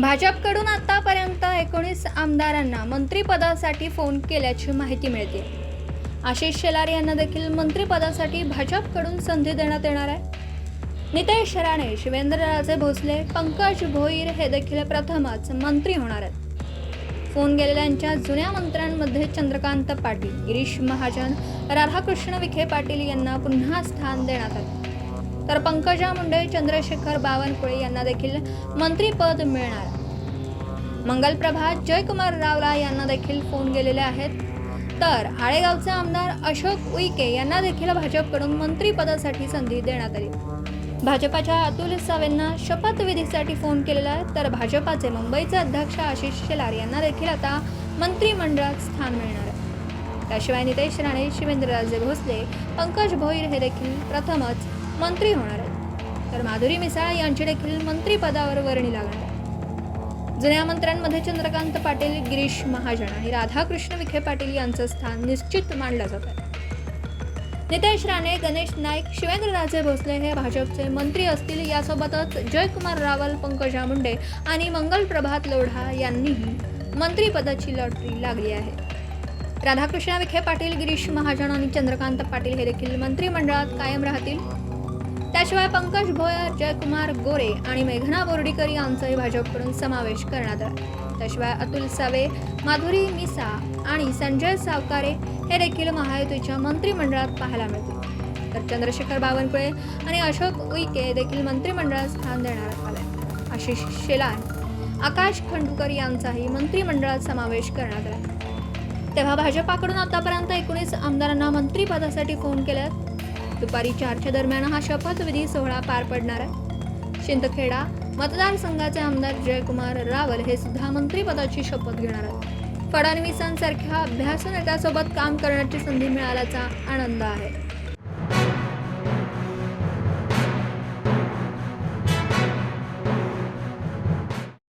भाजपकडून आतापर्यंत एकोणीस आमदारांना मंत्रिपदासाठी फोन केल्याची माहिती मिळते. आशिष शेलार यांना देखील मंत्रिपदासाठी भाजपकडून संधी देण्यात येणार आहे. नितेश राणे शिवेंद्रराजे भोसले पंकज भोईर हे देखील प्रथमच मंत्री होणार आहेत. फोन गेलेल्यांच्या जुन्या मंत्र्यांमध्ये चंद्रकांत पाटील गिरीश महाजन राधाकृष्ण विखे पाटील यांना पुन्हा स्थान देण्यात आले. तर पंकजा मुंडे चंद्रशेखर बावनकुळे यांना देखील मंत्रीपद मिळणार. मंगलप्रभात जयकुमार रावला यांना देखील फोन गेलेले आहेत. तर आळेगावचे आमदार अशोक उईके यांना देखील भाजपकडून मंत्रीपदासाठी संधी देण्यात आली. भाजपाच्या अतुल सावेंना शपथविधीसाठी फोन केलेला आहे. तर भाजपाचे मुंबईचे अध्यक्ष आशिष शेलार यांना देखील आता मंत्रिमंडळात स्थान मिळणार आहे. त्याशिवाय नितेश राणे शिवेंद्रराजे भोसले पंकज भोईर हे देखील प्रथमच मंत्री होणार आहेत. तर माधुरी मिसाळ यांची देखील मंत्रीपदावर वर्णी लागणार आहे जुन्या मंत्र्यांमध्ये चंद्रकांत पाटील गिरीश महाजन आणि राधाकृष्ण विखे पाटील यांचं स्थान निश्चित मानलं जात आहे. नितेश राणे गणेश नाईक शिवेंद्रराजे भोसले हे भाजपचे मंत्री असतील यासोबतच जयकुमार रावल पंकजा मुंडे आणि मंगल प्रभात लोढा यांनीही मंत्रीपदाची लॉटरी लागली आहे. राधाकृष्ण विखे पाटील गिरीश महाजन आणि चंद्रकांत पाटील हे देखील मंत्रिमंडळात कायम राहतील. त्याशिवाय पंकज भोयर जयकुमार गोरे आणि मेघना बोर्डीकर यांचाही भाजपकडून समावेश करण्यात आला. त्याशिवाय अतुल सावे माधुरी मिसा आणि संजय सावकारे हे देखील महायुतीच्या मंत्रिमंडळात पाहायला मिळतील. तर चंद्रशेखर बावनकुळे आणि अशोक उईके देखील मंत्रिमंडळात स्थान देण्यात आले आशिष शेलार आकाश खंडूकर यांचाही मंत्रिमंडळात समावेश करण्यात आला. तेव्हा भाजपाकडून आतापर्यंत एकोणीस आमदारांना मंत्रिपदासाठी फोन केल्यात. दुपारी चारच्या दरम्यान हा शपथविधी सोहळा पार पडणार आहे. शिंदखेडा मतदारसंघाचे आमदार जयकुमार रावल हे सुद्धा मंत्रिपदाची शपथ घेणार आहेत. फडणवीसांसारख्या अभ्यास नेत्यासोबत काम करण्याची संधी मिळाल्याचा आनंद आहे.